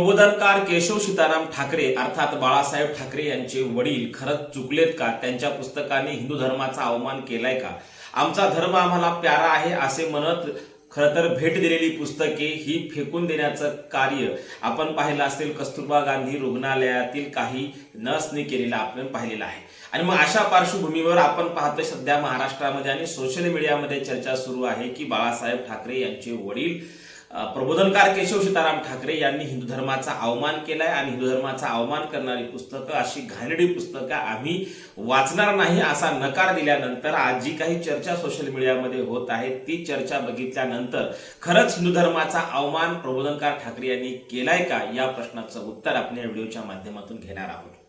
प्रबोधनकार केशव सीताराम ठाकरे अर्थात बाळासाहेब ठाकरे यांचे वडील खरंच चुकलेत का? त्यांच्या पुस्तकाने हिंदू धर्माचा अवमान केलाय का? आमचा धर्म आम्हाला प्यारा आहे असे म्हणत खरं तर भेट दिलेली पुस्तके ही फेकून देण्याचं कार्य आपण पाहिलं असेल कस्तुरबा गांधी रुग्णालयातील काही नर्सनी केलेलं आपण पाहिलेलं आहे. आणि मग अशा पार्श्वभूमीवर आपण पाहतोय सध्या महाराष्ट्रामध्ये आणि सोशल मीडियामध्ये चर्चा सुरू आहे की बाळासाहेब ठाकरे यांचे वडील प्रबोधनकार केशव सीताराम ठाकरे यांनी हिंदू धर्माचा अवमान केलाय आणि हिंदू धर्माचा अवमान करणारी पुस्तकं अशी घाणेडी पुस्तकं आम्ही वाचणार नाही असा नकार दिल्यानंतर आज जी काही चर्चा सोशल मीडियामध्ये होत आहे ती चर्चा बघितल्यानंतर खरंच हिंदू धर्माचा अवमान प्रबोधनकार ठाकरे यांनी केलाय का या प्रश्नाचं उत्तर आपण या व्हिडिओच्या माध्यमातून घेणार आहोत.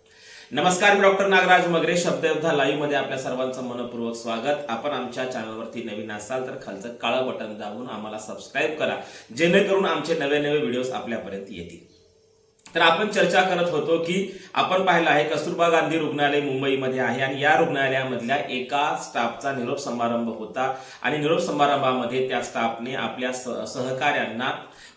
नमस्कार मी डॉक्टर नागराज मगरे. शब्दयोद्धा लाईव्हमध्ये आपल्या सर्वांचं मनपूर्वक स्वागत. आपण आमच्या चॅनलवरती नवीन असाल तर खालचं काळं बटन दाबून आम्हाला सबस्क्राईब करा. जेणेकरून आमचे नवे नवे व्हिडिओज आपल्यापर्यंत येतील. तर आपण चर्चा करत होतो की आपण पाहिलं आहे कस्तुरबा गांधी रुग्णालय मुंबईमध्ये आहे आणि या रुग्णालयामधल्या एका स्टाफचा निरोप समारंभ होता आणि निरोप समारंभामध्ये त्या स्टाफने आपल्या स- सहकाऱ्यांना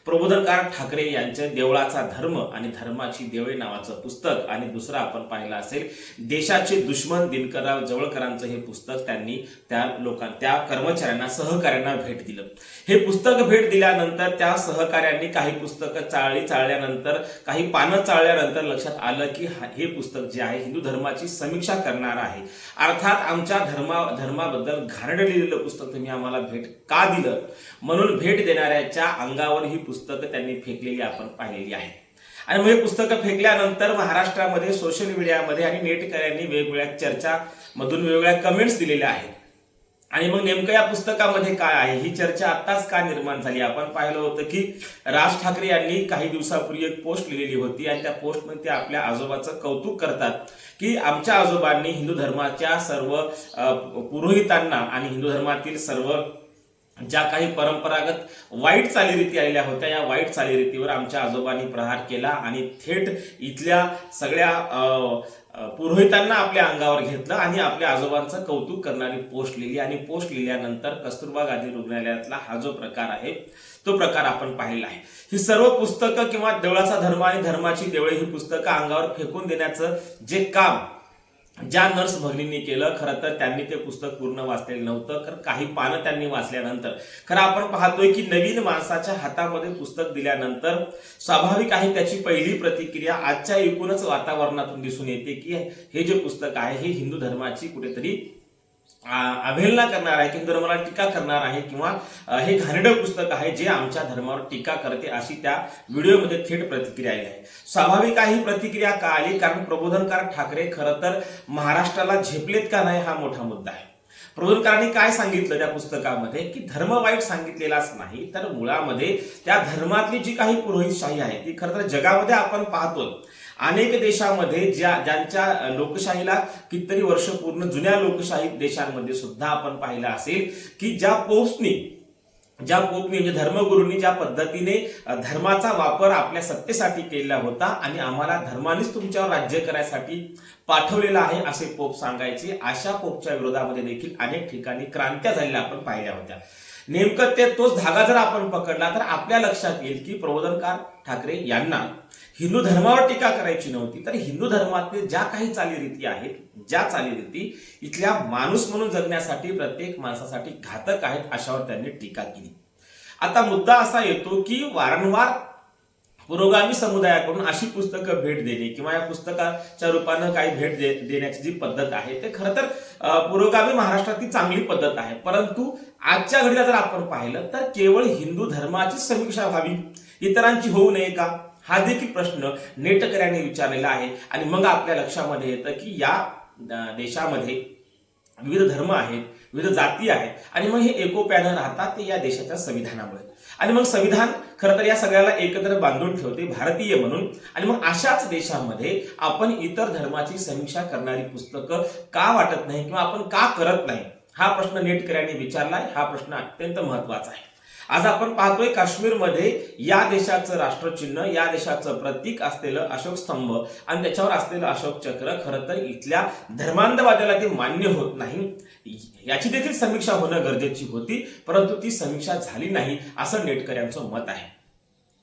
प्रबोधनकार ठाकरे यांच्या देवळाचा धर्म आणि धर्माची देवळे नावाचं पुस्तक आणि दुसरं आपण पाहिलं असेल देशाचे दुश्मन दिनकरराव जवळकरांचं हे पुस्तक त्यांनी त्या लोकां त्या कर्मचाऱ्यांना सहकाऱ्यांना भेट दिलं. हे पुस्तक भेट दिल्यानंतर त्या सहकाऱ्यांनी काही पुस्तकं चाळली चाळल्यानंतर काही पानं चाळल्यानंतर लक्षात आलं की हे पुस्तक जे आहे हिंदू धर्माची समीक्षा करणार आहे. अर्थात आमच्या धर्मा धर्माबद्दल घाण लिहिलेलं पुस्तक तुम्ही आम्हाला भेट का दिलं? म्हणून भेट देणाऱ्याच्या अंगावर ही पुस्तकं त्यांनी फेकलेली आपण पाहिलेली आहे आणि मग हे पुस्तकं फेकल्यानंतर महाराष्ट्रामध्ये सोशल मीडियामध्ये आणि नेटकऱ्यांनी वेगवेगळ्या चर्चा मधून वेगवेगळ्या कमेंट्स दिलेल्या आहेत. आणि मग नेमकं या पुस्तकामध्ये काय आहे? ही चर्चा आताच का निर्माण झाली? आपण पाहिलं होतं की राज ठाकरे यांनी काही दिवसापूर्वी एक पोस्ट लिहिलेली होती आणि त्या पोस्टमध्ये ते आपल्या आजोबाचं कौतुक करतात की आमच्या आजोबांनी हिंदू धर्माच्या सर्व पुरोहितांना आणि हिंदू धर्मातील सर्व ज्या काही परंपरागत वाईट चालीरीती आलेल्या होत्या या वाईट चालीरीतीवर आमच्या आजोबांनी प्रहार केला आणि थेट इथल्या सगळ्या पुरोहितांना आपल्या अंगावर घेतलं आणि आपल्या आजोबांचं कौतुक करणारी पोस्ट लिहिली आणि पोस्ट लिहिल्यानंतर कस्तुरबा गांधी रुग्णालयातला हा जो प्रकार आहे तो प्रकार आपण पाहिलेला आहे. ही सर्व पुस्तकं किंवा देवळाचा धर्म आणि धर्माची देवळे ही पुस्तकं अंगावर फेकून देण्याचं जे काम ज्या नर्स भगिनींनी केलं खरं तर त्यांनी ते पुस्तक पूर्ण वाचलेलं नव्हतं. खरं काही पानं त्यांनी वाचल्यानंतर खरं आपण पाहतोय की नवीन माणसाच्या हातामध्ये पुस्तक दिल्यानंतर स्वाभाविक आहे त्याची पहिली प्रतिक्रिया आजच्या एकूणच वातावरणातून दिसून येते की हे जे पुस्तक आहे हे हिंदू धर्माची कुठेतरी अवहेलना करणार आहे किंवा धर्माला टीका करणार आहे किंवा हे घाणेरडं पुस्तक आहे जे आमच्या धर्मावर टीका करते अशी त्या व्हिडिओमध्ये थेट प्रतिक्रिया आली आहे. स्वाभाविक आहे ही प्रतिक्रिया का आली? कारण प्रबोधनकार ठाकरे खरं तर महाराष्ट्राला झेपलेत का नाही हा मोठा मुद्दा आहे. प्रबोधनकारांनी काय सांगितलं त्या पुस्तकामध्ये? की धर्म वाईट सांगितलेलाच नाही तर मुळामध्ये त्या धर्मातली जी काही पुरोहितशाही आहे ती खरं तर जगामध्ये आपण पाहतो अनेक देशामध्ये ज्या ज्यांच्या लोकशाहीला कितीतरी वर्ष पूर्ण जुन्या लोकशाही देशांमध्ये सुद्धा आपण पाहिलं असेल की ज्या पोस्टनी ज्या पोपनी म्हणजे धर्मगुरूंनी ज्या पद्धतीने धर्माचा वापर आपल्या सत्तेसाठी केलेला होता आणि आम्हाला धर्मानेच तुमच्यावर राज्य करायसाठी पाठवलेला आहे असे पोप सांगायचे अशा पोपच्या विरोधामध्ये देखील अनेक ठिकाणी क्रांत्या झालेल्या आपण पाहिल्या होत्या. नेमकं ते तोच धागा जर आपण पकडला तर आपल्या लक्षात येईल की प्रबोधनकार ठाकरे यांना हिंदू धर्मावर टीका करायची नव्हती तर हिंदू धर्मातील ज्या काही चालीरीती आहेत ज्या चालीरीती इथल्या माणूस म्हणून जगण्यासाठी प्रत्येक माणसासाठी घातक आहेत अशावर त्यांनी टीका केली. आता मुद्दा असा येतो की वारंवार पुरोगामी समुदायाकडून अशी पुस्तकं भेट देणे किंवा या पुस्तकाच्या रूपानं काही भेट दे, देण्याची जी पद्धत आहे ते खरं तर पुरोगामी महाराष्ट्रातली चांगली पद्धत आहे. परंतु आजच्या घडीला जर आपण पाहिलं तर केवळ हिंदू धर्माची समीक्षा व्हावी इतरांची होऊ नये का? हा देखील प्रश्न नेटकऱ्यांनी विचारलेला आहे. आणि मग आपल्या लक्षामध्ये येतं की या देशामध्ये विविध धर्म आहेत विविध जाती आहेत. आणि मग हे एकोप्यानं राहतात ते या देशाच्या संविधानामुळे. आणि मग संविधान खरं तर या सगळ्याला एकत्र बांधून ठेवते भारतीय म्हणून. आणि मग अशाच देशामध्ये आपण इतर धर्माची समीक्षा करणारी पुस्तकं का वाटत नाही किंवा आपण का करत नाही? हा प्रश्न नेटकऱ्यांनी विचारलाय. हा प्रश्न अत्यंत महत्त्वाचा आहे. आज आपण पाहतोय काश्मीरमध्ये या देशाचं राष्ट्रचिन्ह या देशाचं प्रतीक असलेलं अशोक स्तंभ आणि त्याच्यावर असलेलं अशोक चक्र खरं तर इथल्या धर्मांधवाद्याला ते मान्य होत नाही. याची देखील समीक्षा होणं गरजेची होती परंतु ती समीक्षा झाली नाही असं नेटकऱ्यांचं मत आहे.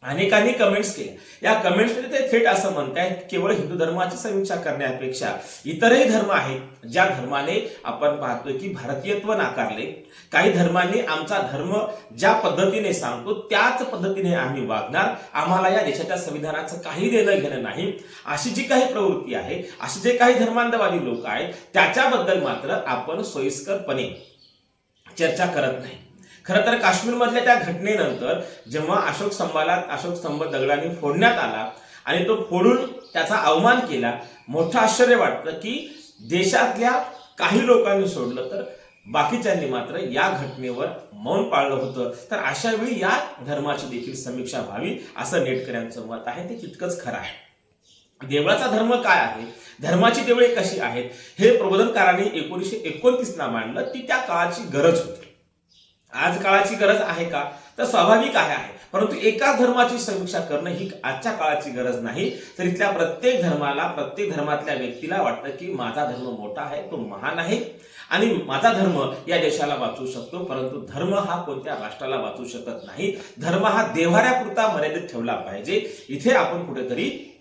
अनेकांनी कमेंट्स केल्या. या कमेंट्समध्ये ते थेट असं म्हणताय केवळ हिंदू धर्माची समीक्षा करण्यापेक्षा इतरही धर्म आहेत ज्या धर्माने आपण पाहतोय की भारतीयत्व नाकारले. काही धर्मांनी आमचा धर्म ज्या पद्धतीने सांगतो त्याच पद्धतीने आम्ही वागणार. आम्हाला या देशाच्या संविधानाचं काही देणं घेणं नाही. अशी जी काही प्रवृत्ती आहे असे जे काही धर्मांधवादी लोक आहेत त्याच्याबद्दल मात्र आपण सोयीस्करपणे चर्चा करत नाही. खरं तर काश्मीरमधल्या त्या घटनेनंतर जेव्हा अशोक स्तंभाला अशोक स्तंभ दगडाने फोडण्यात आला आणि तो फोडून त्याचा अवमान केला मोठं आश्चर्य वाटतं की देशातल्या काही लोकांनी सोडलं तर बाकीच्यांनी मात्र या घटनेवर मौन पाळलं होतं. तर अशा वेळी या धर्माची देखील समीक्षा व्हावी असं नेटकऱ्यांचं मत आहे. ते तितकंच खरं आहे. देवळाचा धर्म काय आहे? धर्माची देवळे कशी आहेत? हे प्रबोधनकारांनी एकोणीसशे एकोणतीसला मांडलं. ती त्या काळाची गरज होती. आज काळाची गरज आहे का? तर स्वाभाविक आहे आहे. परंतु एका धर्माची समीक्षा करणं ही आजच्या काळाची गरज नाही. तर इथल्या प्रत्येक धर्माला प्रत्येक धर्मातल्या व्यक्तीला वाटतं की माझा धर्म मोठा आहे तो महान आहे. आणि माझा धर्म या देशाला वाचू शकतो परंतु धर्म हा कोणत्या राष्ट्राला वाचू शकत नाही? धर्म हा देव्हाऱ्यापुरता मर्यादित ठेवला पाहिजे. इथे आपण कुठेतरी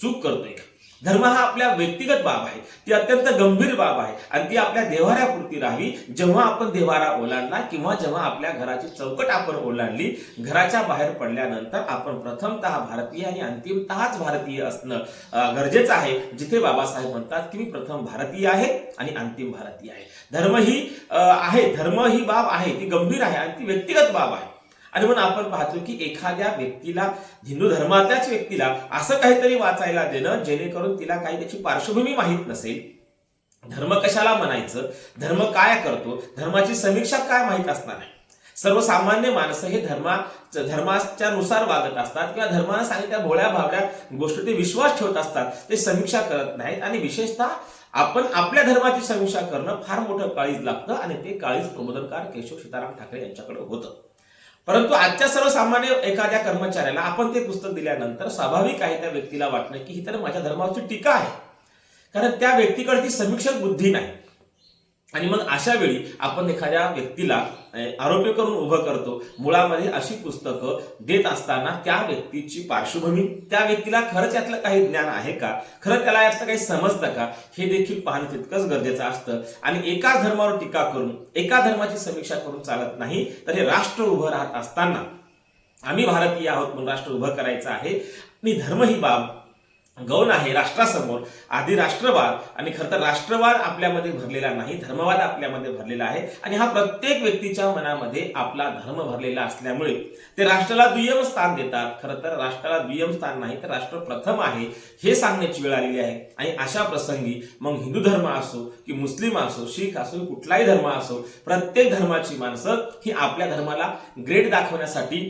चूक करतोय. धर्म हा आपल्या व्यक्तिगत बाब आहे. ती अत्यंत गंभीर बाब आहे. आणि ती आपल्या देवाऱ्यापुरती राहावी जेव्हा आपण देवारा ओलांडला किंवा जेव्हा आपल्या घराची चौकट आपण ओलांडली घराच्या बाहेर पडल्यानंतर आपण प्रथमतः भारतीय आणि अंतिमतःच भारतीय असणं गरजेचं आहे. जिथे बाबासाहेब म्हणतात की मी प्रथम भारतीय आहे आणि अंतिम भारतीय आहे. धर्म ही आहे. धर्म ही बाब आहे. ती गंभीर आहे आणि ती व्यक्तिगत बाब आहे. आणि म्हणून आपण पाहतो की एखाद्या व्यक्तीला हिंदू धर्मातल्याच व्यक्तीला असं काहीतरी वाचायला देणं जेणेकरून तिला काही त्याची पार्श्वभूमी माहीत नसेल. धर्म कशाला म्हणायचं? धर्म काय करतो? धर्माची समीक्षा काय माहीत असणार आहे? सर्वसामान्य माणसं हे धर्मा धर्माच्या नुसार वागत असतात किंवा धर्मानं सांगितल्या भोळ्या भावड्या गोष्टी ते विश्वास ठेवत असतात ते समीक्षा करत नाहीत. आणि विशेषतः आपण आपल्या धर्माची समीक्षा करणं फार मोठं काळीज लागतं आणि ते काळीज प्रबोधनकार केशव सीताराम ठाकरे यांच्याकडे होतं. परंतु आजच्या सर्वसामान्य एखाद्या कर्मचाऱ्याला आपण ते पुस्तक दिल्यानंतर स्वाभाविक आहे त्या व्यक्तीला वाटणं की ही तर माझ्या धर्मावरची टीका आहे. कारण त्या व्यक्तीकडे ती समीक्षक बुद्धी नाही. आणि मग अशा वेळी आपण एखाद्या व्यक्तीला आरोपी करून उभं करतो. मुळामध्ये अशी पुस्तकं देत असताना त्या व्यक्तीची पार्श्वभूमी त्या व्यक्तीला खरंच यातलं काही ज्ञान आहे का? खरं त्याला यातलं काही समजतं का? हे देखील पाहणं तितकंच गरजेचं असतं. आणि एका धर्मावर टीका करून एका धर्माची समीक्षा करून चालत नाही तर हे राष्ट्र उभं राहत असताना आम्ही भारतीय आहोत म्हणून राष्ट्र उभं करायचं आहे. आणि धर्म ही बाब गौण आहे राष्ट्रासमोर. आधी राष्ट्रवाद आणि खरं तर राष्ट्रवाद आपल्यामध्ये भरलेला नाही धर्मवाद आपल्यामध्ये भरलेला आहे आणि हा प्रत्येक व्यक्तीच्या मनामध्ये आपला धर्म भरलेला असल्यामुळे ते राष्ट्राला दुय्यम स्थान देतात. खरं तर राष्ट्राला दुय्यम स्थान नाही तर राष्ट्र प्रथम आहे हे सांगण्याची वेळ आलेली आहे. आणि अशा प्रसंगी मग हिंदू धर्म असो की मुस्लिम असो शीख असो कुठलाही धर्म असो प्रत्येक धर्माची माणसं ही आपल्या धर्माला ग्रेड दाखवण्यासाठी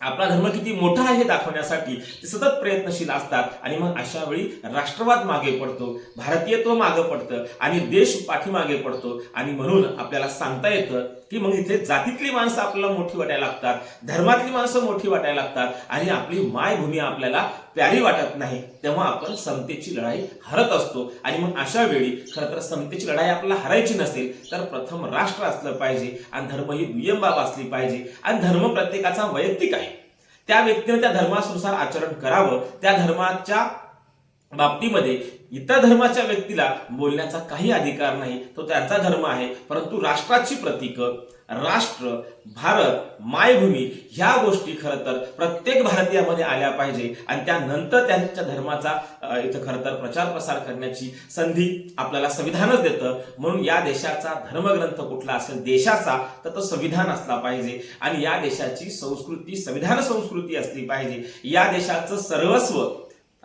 आपला धर्म किती मोठा आहे हे दाखवण्यासाठी ते सतत प्रयत्नशील असतात. आणि मग अशा वेळी राष्ट्रवाद मागे पडतो भारतीयत्व मागे पडतं आणि देश पाठीमागे पडतो. आणि म्हणून आपल्याला सांगता येतं की मग इथे जातीतली माणसं आपल्याला मोठी वाटायला लागतात धर्मातली माणसं मोठी वाटायला लागतात आणि आपली मायभूमी आपल्याला प्यारी वाटत नाही तेव्हा आपण समतेची लढाई हरत असतो. आणि मग अशा वेळी खरं तर समतेची लढाई आपल्याला हरायची नसेल तर प्रथम राष्ट्र असलं पाहिजे आणि धर्म ही दुय्यम बाब असली पाहिजे. आणि धर्म प्रत्येकाचा वैयक्तिक आहे. त्या व्यक्तीने त्या धर्मानुसार आचरण करावं. त्या धर्माच्या बाबतीमध्ये इतर धर्माच्या व्यक्तीला बोलण्याचा काही अधिकार नाही. तो त्यांचा धर्म आहे. परंतु राष्ट्राची प्रतीक राष्ट्र भारत मायभूमी ह्या गोष्टी खरं तर प्रत्येक भारतीयामध्ये आल्या पाहिजे. आणि त्यानंतर त्यांच्या धर्माचा इथं खरं तर प्रचार प्रसार करण्याची संधी आपल्याला संविधानच देतं. म्हणून या देशाचा धर्मग्रंथ कुठला असेल देशाचा तर तो संविधान असला पाहिजे. आणि या देशाची संस्कृती संविधान संस्कृती असली पाहिजे. या देशाचं सर्वस्व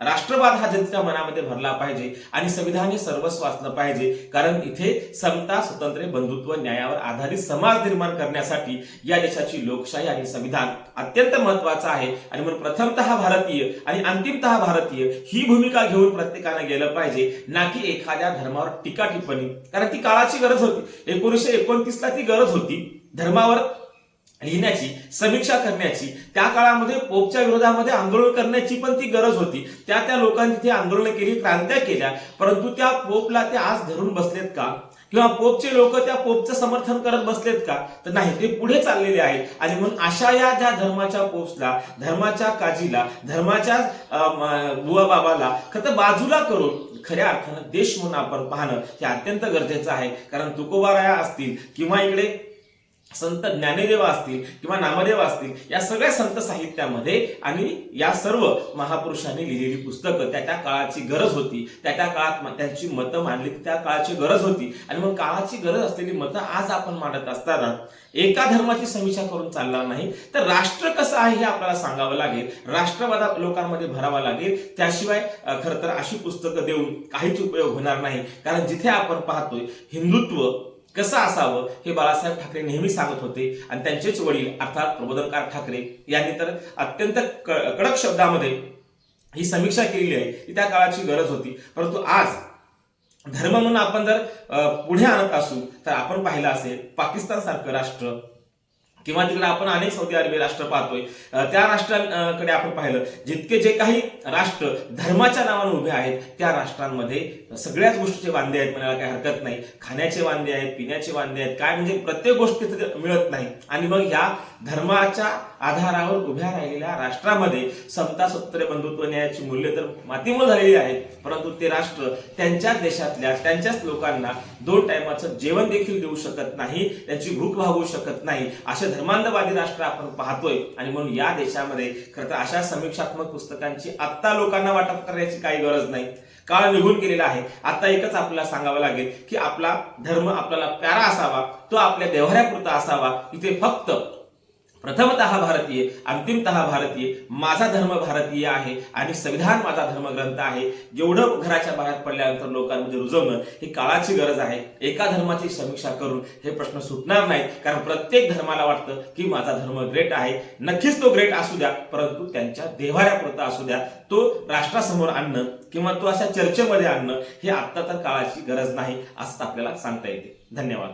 राष्ट्रवाद हा जनतेच्या मनामध्ये भरला पाहिजे आणि संविधान हे सर्वस्व असलं पाहिजे कारण इथे समता स्वतंत्र बंधुत्व न्यायावर आधारित समाज निर्माण करण्यासाठी या देशाची लोकशाही आणि संविधान अत्यंत महत्वाचं आहे. आणि म्हणून प्रथमतः भारतीय आणि अंतिमतः भारतीय ही भूमिका घेऊन प्रत्येकानं गेलं पाहिजे ना की एखाद्या धर्मावर टीका टिप्पणी. कारण ती काळाची गरज होती. एकोणीसशे एकोणतीसला ती गरज होती. धर्मावर लिहिण्याची समीक्षा करण्याची त्या काळामध्ये पोपच्या विरोधामध्ये आंदोलन करण्याची पण ती गरज होती. त्या त्या लोकांनी तिथे आंदोलन केली क्रांत्या केल्या. परंतु त्या पोपला ते आज धरून बसलेत का? किंवा पोपचे लोक त्या पोपचं समर्थन करत बसलेत का? तर नाही ते पुढे चाललेले आहेत. आणि म्हणून अशा या ज्या धर्माच्या पोप्सला धर्माच्या काजीला धर्माच्या बुवाबाबाला बुवा बाबाला खरं बाजूला करून खऱ्या अर्थानं देश म्हणून आपण पाहणं हे अत्यंत गरजेचं आहे. कारण तुकोबाराया असतील किंवा इकडे संत ज्ञानेदेव असतील किंवा नामदेव असतील या सगळ्या संत साहित्यामध्ये आणि या सर्व महापुरुषांनी लिहिलेली पुस्तकं त्या त्या काळाची गरज होती. त्या त्या काळात त्यांची मतं मांडली त्या काळाची गरज होती. आणि मग काळाची गरज असलेली मतं आज आपण मांडत असताना एका धर्माची समीक्षा करून चालणार नाही. तर राष्ट्र कसं आहे हे आपल्याला सांगावं लागेल. राष्ट्रवादा लोकांमध्ये भरावा लागेल. त्याशिवाय खरं तर अशी पुस्तकं देऊन काहीच उपयोग होणार नाही. कारण जिथे आपण पाहतोय हिंदुत्व कसं असावं हे बाळासाहेब ठाकरे नेहमी सांगत होते आणि त्यांचेच वडील अर्थात प्रबोधनकार ठाकरे यांनी तर अत्यंत कडक शब्दामध्ये ही समीक्षा केलेली आहे की त्या काळाची गरज होती. परंतु आज धर्म म्हणून आपण जर पुढे आणत असू तर आपण पाहिलं असेल पाकिस्तान सारखं राष्ट्र किंवा तिकडे आपण अनेक सौदी अरेबिया राष्ट्र पाहतोय. त्या राष्ट्रांकडे आपण पाहिलं जितके जे काही राष्ट्र धर्माच्या नावाने उभे आहेत त्या राष्ट्रांमध्ये सगळ्याच गोष्टीचे वांदे आहेत म्हणायला काही हरकत नाही. खाण्याचे वांदे आहेत पिण्याचे वांदे आहेत काय म्हणजे प्रत्येक गोष्टी तिथे मिळत नाही. आणि मग ह्या धर्माच्या आधारावर उभ्या राहिलेल्या राष्ट्रामध्ये समता सत्य बंधुत्व न्यायाची मूल्य तर मातीमोल झालेली आहेत परंतु ते राष्ट्र त्यांच्याच देशातल्या त्यांच्याच लोकांना दोन टायमाचं जेवण देखील देऊ शकत नाही त्यांची भूक भागवू शकत नाही. असे धर्मांधवादी राष्ट्र आपण पाहतोय. आणि म्हणून या देशामध्ये खरं तर अशा समीक्षात्मक पुस्तकांची आत्ता लोकांना वाटप करण्याची काही गरज नाही. काळ निघून गेलेला आहे. आता एकच आपल्याला सांगावं लागेल की आपला धर्म आपल्याला प्यारा असावा तो आपल्या देवऱ्यापुरता असावा. इथे फक्त प्रथमतः भारतीय अंतिमतः भारतीय माझा धर्म भारतीय आहे आणि संविधान माझा धर्मग्रंथ आहे. जेवढं घराच्या बाहेर पडल्यानंतर लोकांमध्ये रुजवणं ही काळाची गरज आहे. एका धर्माची समीक्षा करून हे प्रश्न सुटणार नाहीत. कारण प्रत्येक धर्माला वाटतं की माझा धर्म ग्रेट आहे. नक्कीच तो ग्रेट असू द्या परंतु त्यांच्या देव्हाऱ्यापुरता असू द्या. तो राष्ट्रासमोर आणणं किंवा तो अशा चर्चेमध्ये आणणं हे आत्ता तर काळाची गरज नाही असं आपल्याला सांगता येते. धन्यवाद.